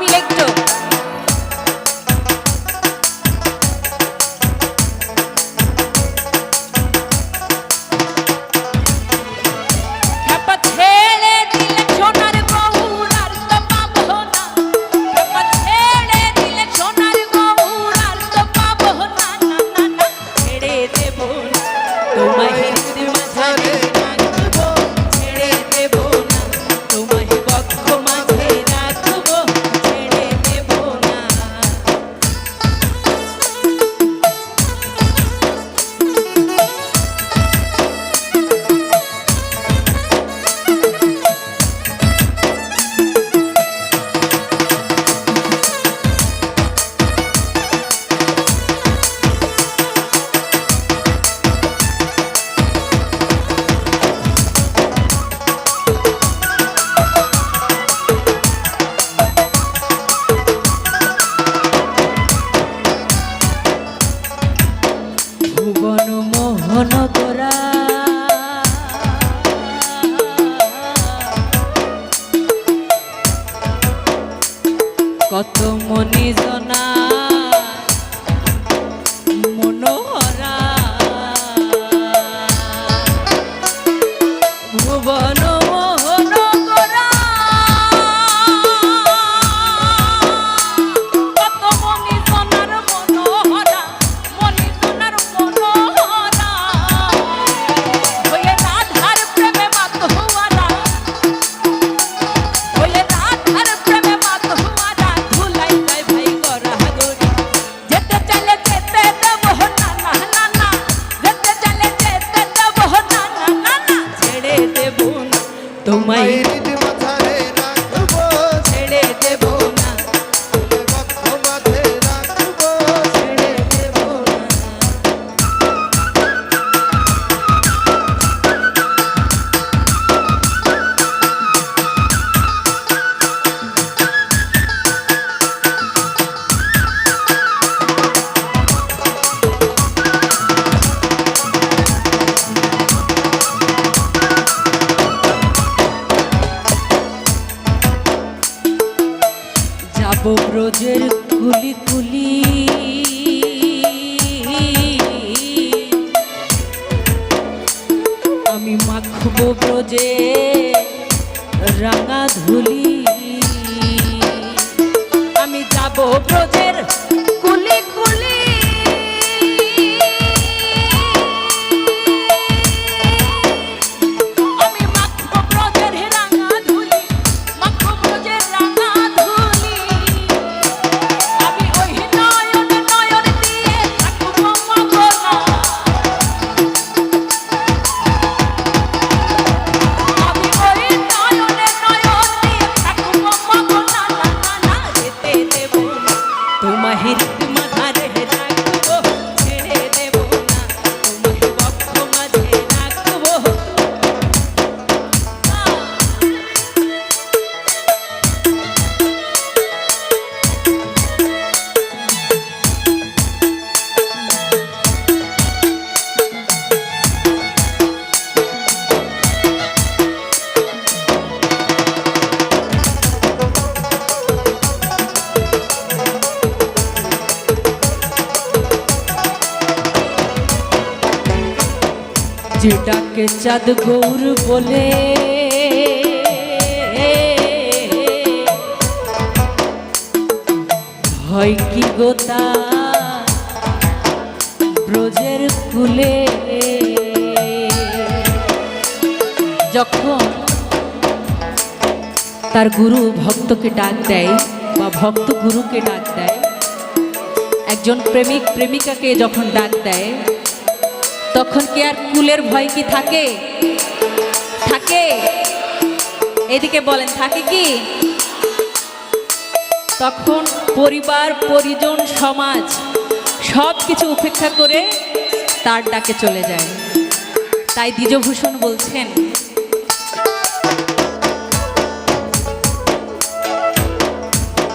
মিলে একটু। কত মনি জনা তোমায় সরোজের কুলি কুলি আমি মাখব ব্রজে রাঙা ধুলি। আমি যাব ব্রজের যে ডাকে চাঁদ গৌর বলে। হয় কি গোতা ব্রজের ফুলে। যখন তার গুরু ভক্তকে ডাক দেয় বা ভক্ত গুরুকে ডাক দেয়, একজন প্রেমিক, প্রেমিকাকে যখন ডাক দেয় তখন কি আর কুলের ভয় কি থাকে? থাকে? এদিকে বলেন, থাকে কি? তখন পরিবার, পরিজন, সমাজ সব কিছু উপেক্ষা করে তার ডাকে চলে যায়। তাই দ্বিজভূষণ বলছেন।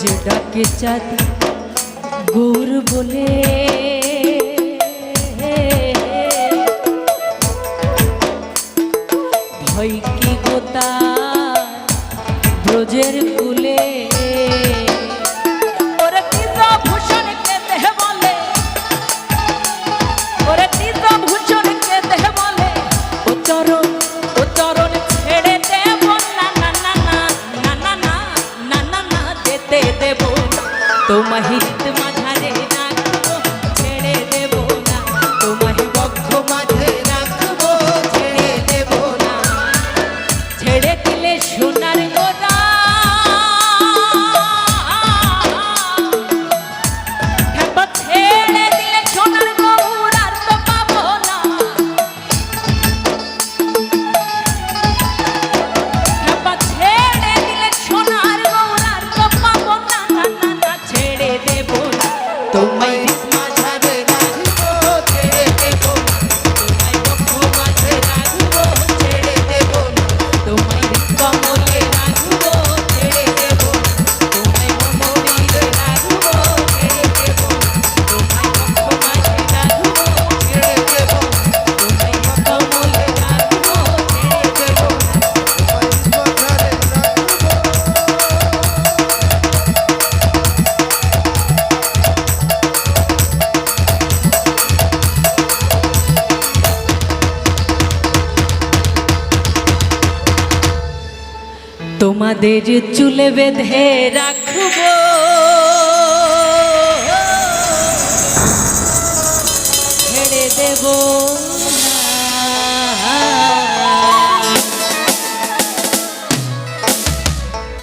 যে ডাকে চাঁদ গৌর বলে তোমায় তোমাদের চুলে বেঁধে রাখব। ছেড়ে দেবো।